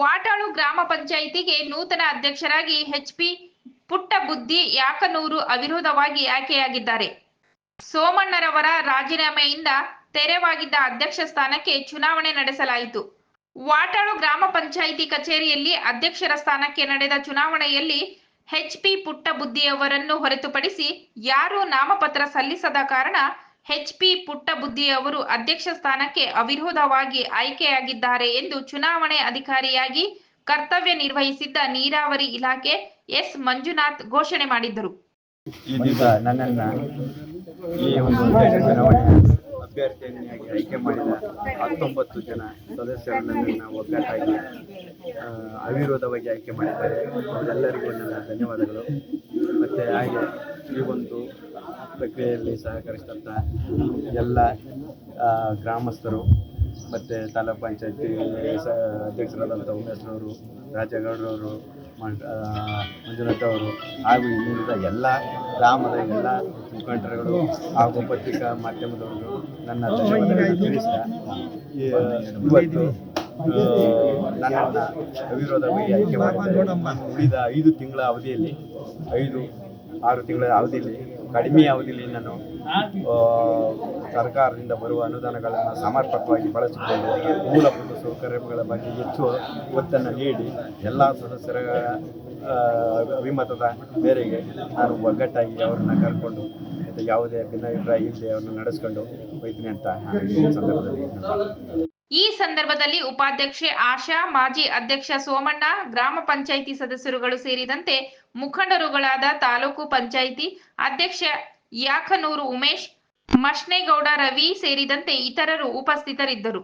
ವಾಟಾಳು ಗ್ರಾಮ ಪಂಚಾಯಿತಿಗೆ ನೂತನ ಅಧ್ಯಕ್ಷರಾಗಿ ಎಚ್ಪಿ ಪುಟ್ಟಬುದ್ಧಿ ಯಾಕನೂರು ಅವಿರೋಧವಾಗಿ ಆಯ್ಕೆಯಾಗಿದ್ದಾರೆ. ಸೋಮಣ್ಣರವರ ರಾಜೀನಾಮೆಯಿಂದ ತೆರವಾಗಿದ್ದ ಅಧ್ಯಕ್ಷ ಸ್ಥಾನಕ್ಕೆ ಚುನಾವಣೆ ನಡೆಸಲಾಯಿತು. ವಾಟಾಳು ಗ್ರಾಮ ಪಂಚಾಯಿತಿ ಕಚೇರಿಯಲ್ಲಿ ಅಧ್ಯಕ್ಷರ ಸ್ಥಾನಕ್ಕೆ ನಡೆದ ಚುನಾವಣೆಯಲ್ಲಿ ಎಚ್ಪಿ ಪುಟ್ಟಬುದ್ಧಿಯವರನ್ನು ಹೊರತುಪಡಿಸಿ ಯಾರೂ ನಾಮಪತ್ರ ಸಲ್ಲಿಸದ ಕಾರಣ ಎಚ್ಪಿ ಪುಟ್ಟಬುದ್ಧಿಯವರು ಅಧ್ಯಕ್ಷ ಸ್ಥಾನಕ್ಕೆ ಅವಿರೋಧವಾಗಿ ಆಯ್ಕೆಯಾಗಿದ್ದಾರೆ ಎಂದು ಚುನಾವಣೆ ಅಧಿಕಾರಿಯಾಗಿ ಕರ್ತವ್ಯ ನಿರ್ವಹಿಸಿದ್ದ ನೀರಾವರಿ ಇಲಾಖೆ ಎಸ್. ಮಂಜುನಾಥ್ ಘೋಷಣೆ ಮಾಡಿದ್ದರು. ಈ ಒಂದು ಅಭ್ಯರ್ಥಿಯನ್ನಾಗಿ ಆಯ್ಕೆ ಮಾಡಿದ ಹತ್ತೊಂಬತ್ತು ಜನ ಸದಸ್ಯರನ್ನು ನಾವು ಒಗ್ಗಟ್ಟಾಗಿ ಅವಿರೋಧವಾಗಿ ಆಯ್ಕೆ ಮಾಡಿದ್ದಾರೆ. ಅವರೆಲ್ಲರಿಗೂ ನನ್ನ ಧನ್ಯವಾದಗಳು. ಮತ್ತು ಹಾಗೆ ಈ ಒಂದು ಪ್ರಕ್ರಿಯೆಯಲ್ಲಿ ಸಹಕರಿಸಿದಂಥ ಎಲ್ಲ ಗ್ರಾಮಸ್ಥರು ಮತ್ತು ತಾಲೂಕು ಪಂಚಾಯತಿ ಸ ಅಧ್ಯಕ್ಷರಾದಂಥ ಉಮೇಶ್ರವರು ರಾಜೇಗೌಡರವರು, ಮಂಜ ಮಂಜುನಾಥ್ ಅವರು ಹಾಗೂ ಇಲ್ಲಿಂದ ಎಲ್ಲ ಗ್ರಾಮದ ಎಲ್ಲ ಮುಖಂಡರುಗಳು ಹಾಗೂ ಪತ್ರಿಕಾ ಮಾಧ್ಯಮದವರು ನನ್ನ ತಿಳಿಸಿದ ನನ್ನನ್ನು ಅವಿರೋಧವಾಗಿ ಆಯ್ಕೆ ಮಾಡಿದ್ದಾರೆ. ಉಳಿದ ಐದು ತಿಂಗಳ ಅವಧಿಯಲ್ಲಿ, ಐದು, ಆರು ತಿಂಗಳ ಅವಧಿಯಲ್ಲಿ ಕಡಿಮೆ ಅವಧಿಯಲ್ಲಿ ನಾನು ಸರ್ಕಾರದಿಂದ ಬರುವ ಅನುದಾನಗಳನ್ನು ಸಮರ್ಪಕವಾಗಿ ಬಳಸಿಕೊಂಡು ಮೂಲಭೂತ ಸೌಕರ್ಯಗಳ ಬಗ್ಗೆ ಹೆಚ್ಚು ಒತ್ತನ್ನು ನೀಡಿ, ಎಲ್ಲ ಸದಸ್ಯರ ಆ, ಬೇರೆಗೆ ನಾನು ಒಗ್ಗಟ್ಟಾಗಿ ಅವ್ರನ್ನ ಕರ್ಕೊಂಡು ಮತ್ತು ಯಾವುದೇ ಭಿನ್ನಾಭಿಪ್ರಾಯ ಇಲ್ಲದೆ ಅವ್ರನ್ನ ನಡೆಸ್ಕೊಂಡು ಹೋಯ್ತೀನಿ ಅಂತ ಸಂದರ್ಭದಲ್ಲಿ ಈ ಸಂದರ್ಭದಲ್ಲಿ ಉಪಾಧ್ಯಕ್ಷೆ ಆಶಾ ಮಾಜಿ ಅಧ್ಯಕ್ಷ ಸೋಮಣ್ಣ ಗ್ರಾಮ ಪಂಚಾಯಿತಿ ಸದಸ್ಯರುಗಳು ಸೇರಿದಂತೆ ಮುಖಂಡರುಗಳಾದ ತಾಲೂಕು ಪಂಚಾಯಿತಿ ಅಧ್ಯಕ್ಷ ಯಾಕನೂರು ಉಮೇಶ್ ಮಶ್ನೇಗೌಡ ರವಿ ಸೇರಿದಂತೆ ಇತರರು ಉಪಸ್ಥಿತರಿದ್ದರು.